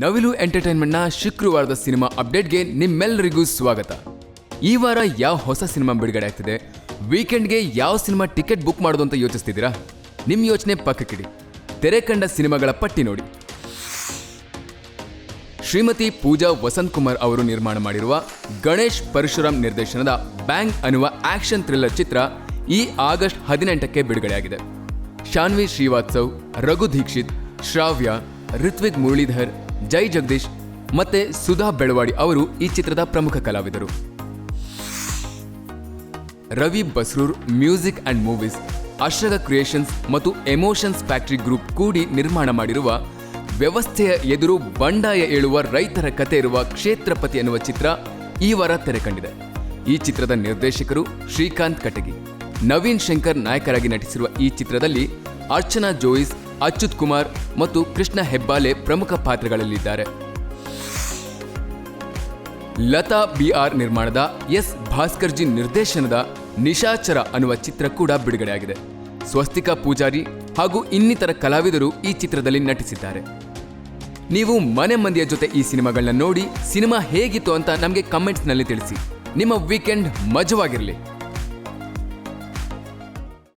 ನವಿಲು ಎಂಟರ್ಟೈನ್ಮೆಂಟ್ನ ಶುಕ್ರವಾರದ ಸಿನಿಮಾ ಅಪ್ಡೇಟ್ಗೆ ನಿಮ್ಮೆಲ್ಲರಿಗೂ ಸ್ವಾಗತ. ಈ ವಾರ ಯಾವ ಹೊಸ ಸಿನಿಮಾ ಬಿಡುಗಡೆ ಆಗ್ತಿದೆ? ವೀಕೆಂಡ್ಗೆ ಯಾವ ಸಿನಿಮಾ ಟಿಕೆಟ್ ಬುಕ್ ಮಾಡೋದು ಅಂತ ಯೋಚಿಸ್ತಿದ್ದೀರಾ? ನಿಮ್ಮ ಯೋಚನೆ ಪಕ್ಕಕ್ಕಿಡಿ ತೆರೆ ಕಂಡ ಸಿನಿಮಾಗಳ ಪಟ್ಟಿ ನೋಡಿ. ಶ್ರೀಮತಿ ಪೂಜಾ ವಸಂತ್ ಕುಮಾರ್ ಅವರು ನಿರ್ಮಾಣ ಮಾಡಿರುವ ಗಣೇಶ್ ಪರಶುರಾಮ್ ನಿರ್ದೇಶನದ ಬ್ಯಾಂಗ್ ಅನ್ನುವ ಆಕ್ಷನ್ ಥ್ರಿಲ್ಲರ್ ಚಿತ್ರ ಈ ಆಗಸ್ಟ್ ಹದಿನೆಂಟಕ್ಕೆ ಬಿಡುಗಡೆಯಾಗಿದೆ. ಶಾನ್ವಿ ಶ್ರೀವಾತ್ಸವ್, ರಘು ದೀಕ್ಷಿತ್, ಶ್ರಾವ್ಯ, ಋತ್ವಿಕ್ ಮುರಳೀಧರ್ ಜೈ ಜಗದೀಶ್ ಮತ್ತೆ ಸುಧಾ ಬೆಳವಾಡಿ ಅವರು ಈ ಚಿತ್ರದ ಪ್ರಮುಖ ಕಲಾವಿದರು. Ravi Basrur Music and Movies ಅಶ್ರದ creations ಮತ್ತು ಎಮೋಷನ್ಸ್ ಫ್ಯಾಕ್ಟರಿ ಗ್ರೂಪ್ ಕೂಡಿ ನಿರ್ಮಾಣ ಮಾಡಿರುವ ವ್ಯವಸ್ಥೆಯ ಎದುರು ಬಂಡಾಯ ಏಳುವ ರೈತರ ಕತೆ ಇರುವ ಕ್ಷೇತ್ರಪತಿ ಎನ್ನುವ ಚಿತ್ರ ಈ ವಾರ ತೆರೆ ಕಂಡಿದೆ ಈ ಚಿತ್ರದ ನಿರ್ದೇಶಕರು ಶ್ರೀಕಾಂತ್ ಕಟಗಿ. ನವೀನ್ ಶಂಕರ್ ನಾಯಕರಾಗಿ ನಟಿಸಿರುವ ಈ ಚಿತ್ರದಲ್ಲಿ ಅರ್ಚನಾ ಜೋಯಿಸ್ ಅಚ್ಯುತ್ ಕುಮಾರ್ ಮತ್ತು ಕೃಷ್ಣ ಹೆಬ್ಬಾಲೆ ಪ್ರಮುಖ ಪಾತ್ರಗಳಲ್ಲಿದ್ದಾರೆ. ಲತಾ ಬಿಆರ್ ನಿರ್ಮಾಣದ ಎಸ್. ಭಾಸ್ಕರ್ಜಿ ನಿರ್ದೇಶನದ ನಿಶಾಚರ ಅನ್ನುವ ಚಿತ್ರ ಕೂಡ ಬಿಡುಗಡೆಯಾಗಿದೆ. ಸ್ವಸ್ತಿಕಾ ಪೂಜಾರಿ ಹಾಗೂ ಇನ್ನಿತರ ಕಲಾವಿದರು ಈ ಚಿತ್ರದಲ್ಲಿ ನಟಿಸಿದ್ದಾರೆ. ನೀವು ಮನೆ ಮಂದಿಯ ಜೊತೆ ಈ ಸಿನಿಮಾಗಳನ್ನ ನೋಡಿ ಸಿನಿಮಾ ಹೇಗಿತ್ತು ಅಂತ ನಮಗೆ ಕಮೆಂಟ್ಸ್ನಲ್ಲಿ ತಿಳಿಸಿ. ನಿಮ್ಮ ವೀಕೆಂಡ್ ಮಜವಾಗಿರಲಿ.